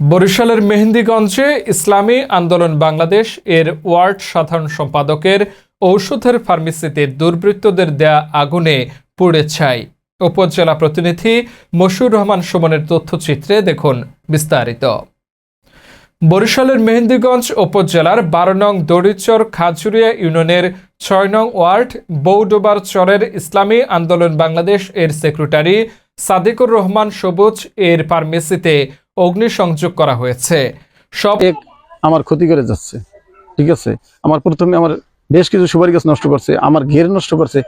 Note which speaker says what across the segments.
Speaker 1: বরিশালের মেহেন্দিগঞ্জে ইসলামী আন্দোলন বাংলাদেশ এর ওয়ার্ড সাধারণ সম্পাদকের ঔষধের ফার্মেসিতে দুর্বৃত্তদের দেয়া আগুনে পুড়ে ছাই। উপজেলা প্রতিনিধি মশুর রহমান সুমনের তথ্যচিত্রে দেখুন বিস্তারিত। বরিশালের মেহেন্দিগঞ্জ উপজেলার বারো নং দড়িচর খাজুরিয়া ইউনিয়নের ছয় নং ওয়ার্ড বৌডোবার চরের ইসলামী আন্দোলন বাংলাদেশ এর সেক্রেটারি সাদিকুর রহমান সবুজ এর ফার্মেসিতে অগ্নিসংযোগ করা হয়েছে। সব
Speaker 2: এক আমার ক্ষতি করে যাচ্ছে ঠিক আছে? আমার প্রথমে আমার বেশ কিছু সুপারি গাছ নষ্ট করছে আমার ঘের নষ্ট করছে।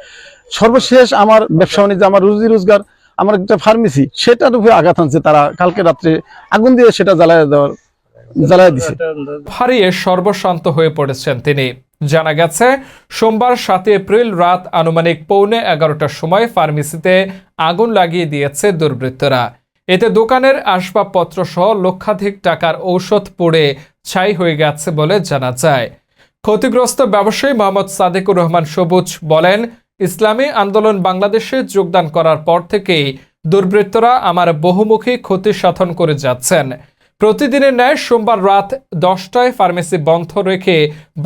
Speaker 2: সর্বশেষ আমার ব্যবসা বাণিজ্য আমার রুজি রোজগার আমার একটা ফার্মেসি সেটার উপরে আঘাত আনছে তারা। কালকে রাত্রে আগুন দিয়ে সেটা জ্বালায় দেওয়ার জ্বালায় দিছে।
Speaker 1: হারিয়ে সর্বশান্ত হয়ে পড়েছেন তিনি। জানা গেছে সোমবার সাত এপ্রিল রাত আনুমানিক পৌনে এগারোটার সময় ফার্মেসিতে আগুন লাগিয়ে দিয়েছে দুর্বৃত্তরা। এতে দোকানের আসবাবপত্র সহ লক্ষাধিক টাকার ঔষধ পড়ে ছাই হয়ে গেছে বলে জানা যায়। ক্ষতিগ্রস্ত ব্যবসায়ী মোহাম্মদ সাদেকুর রহমান সবুজ বলেন, ইসলামী আন্দোলন বাংলাদেশে যোগদান করার পর থেকেই দুর্বৃত্তরা আমার বহুমুখী ক্ষতি সাধন করে যাচ্ছেন। প্রতিদিনের ন্যায় সোমবার রাত দশটায় ফার্মেসি বন্ধ রেখে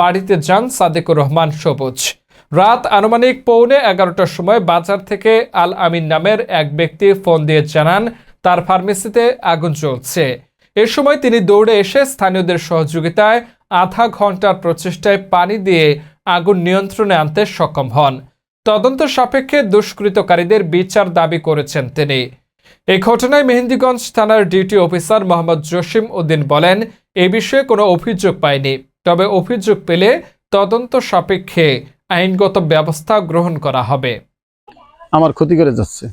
Speaker 1: বাড়িতে যান সাদেকুর রহমান সবুজ। রাত আনুমানিক পৌনে এগারোটার সময় বাজার থেকে আল আমিন নামের এক ব্যক্তি ফোন দিয়ে জানান তার ফার্মেসিতে আগুন জ্বলছে। এ সময় তিনি দৌড়ে এসে স্থানীয়দের সহযোগিতায় আধা ঘণ্টার প্রচেষ্টায় পানি দিয়ে আগুন নিয়ন্ত্রণে আনতে সক্ষম হন। তদন্ত সাপেক্ষে দুষ্কৃতকারীদের বিচার দাবি করেছেন তিনি। এই ঘটনায় মেহেন্দিগঞ্জ থানার ডিউটি অফিসার মোহাম্মদ জসিম উদ্দিন বলেন, এ বিষয়ে কোনো অভিযোগ পায়নি। তবে অভিযোগ পেলে তদন্ত সাপেক্ষে আইনগত ব্যবস্থা গ্রহণ করা হবে।
Speaker 2: আমার ক্ষতি করে যাচ্ছে।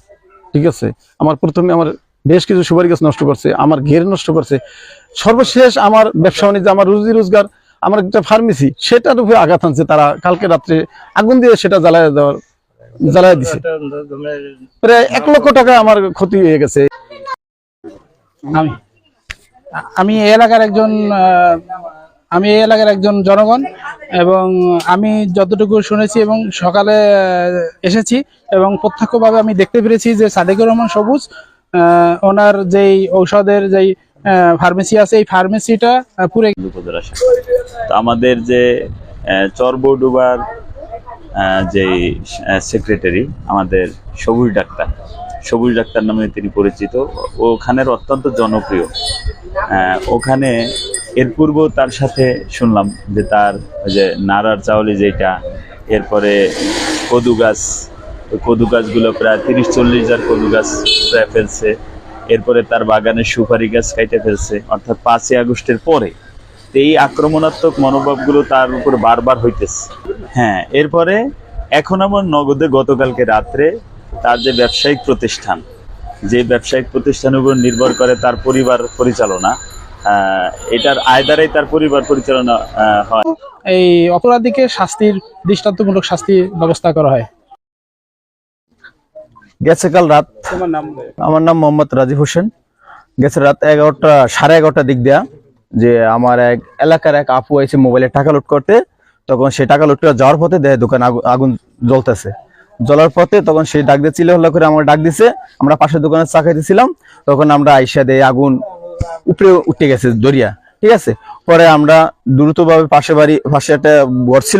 Speaker 2: ঠিক আছে? আমার প্রথমে আমার বেশ কিছু সুপারি গাছ নষ্ট করছে, আমার ঘের নষ্ট করছে। সর্বশেষ আমার ব্যবসা বাণিজ্য, আমার রুজি রোজগার, আমার একটা ফার্মেসি, সেটার উপরে আঘাত আনছে তারা। কালকে রাত্রে আগুন দিয়ে সেটা জ্বালায় দেওয়ার জ্বালায় দিছে। প্রায় এক লক্ষ টাকা আমার ক্ষতি হয়ে গেছে।
Speaker 3: আমি আমি এলাকার একজন আমি এই এলাকার একজন জনগণ এবং আমি যতটুকু শুনেছি এবং সকালে এসেছি এবং প্রত্যক্ষভাবে আমি দেখতে পেরেছি যে সাদেকুর রহমান সবুজ ওনার যেই ঔষধের যেই ফার্মেসি আছে, এই ফার্মেসিটা পুরে
Speaker 4: তো আমাদের যে চরবডুবার যে সেক্রেটারি আমাদের সবুজ ডাক্তার। সবুজ ডাক্তার নামে তিনি পরিচিত। ওখানের অত্যন্ত জনপ্রিয়। ওখানে এর পূর্বেও তার সাথে শুনলাম যে তার যে নাড়ার চাউলি যেটা এরপরে কদু গাছ ওই কদু গাছগুলো প্রায় তিরিশ, চল্লিশ হাজার কদু গাছ প্রায় ফেলছে। এরপরে তার বাগানে সুপারি গাছ কাইটে ফেলছে, অর্থাৎ পাঁচই আগস্টের পরে। এই আক্রমণাত্মক মনোভাবগুলো তার উপর বারবার হইতেছে। হ্যাঁ এরপরে এখন আমার নগদে গতকালকে রাত্রে তার যে ব্যবসায়িক প্রতিষ্ঠান, যে ব্যবসায়িক প্রতিষ্ঠানের উপর নির্ভর করে তার পরিবার পরিচালনা এটার আয় দ্বারাই তার পরিবার পরিচালনা হয়।
Speaker 3: এই অপরাধীকে শাস্তির দৃষ্টান্তমূলক শাস্তির ব্যবস্থা করা হয়।
Speaker 5: গেছে কাল রাত। আমার নাম মোহাম্মদ রাজীব হোসেন। গেছে রাত এগারোটা সাড়ে এগারোটা দিক দেয়া যে আমার এক এলাকার এক আপু এসে মোবাইলে টাকা লোড করতে তখন সে টাকা লোড করে যাওয়ার পথে দেয় দোকান আগুন জ্বলতেছে। জ্বলার পথে তখন সেই ডাক দিয়ে চিলে হল্লা করে আমার ডাক দিছে। আমরা পাশের দোকানে চা খাইতেছিলাম তখন আমরা আইসা দেয় আগুন উপরে উঠে গেছে দরিয়া। ঠিক আছে? পরে আমরা দ্রুতভাবে পাশে বাড়ি পাশে একটা ঘর ছিল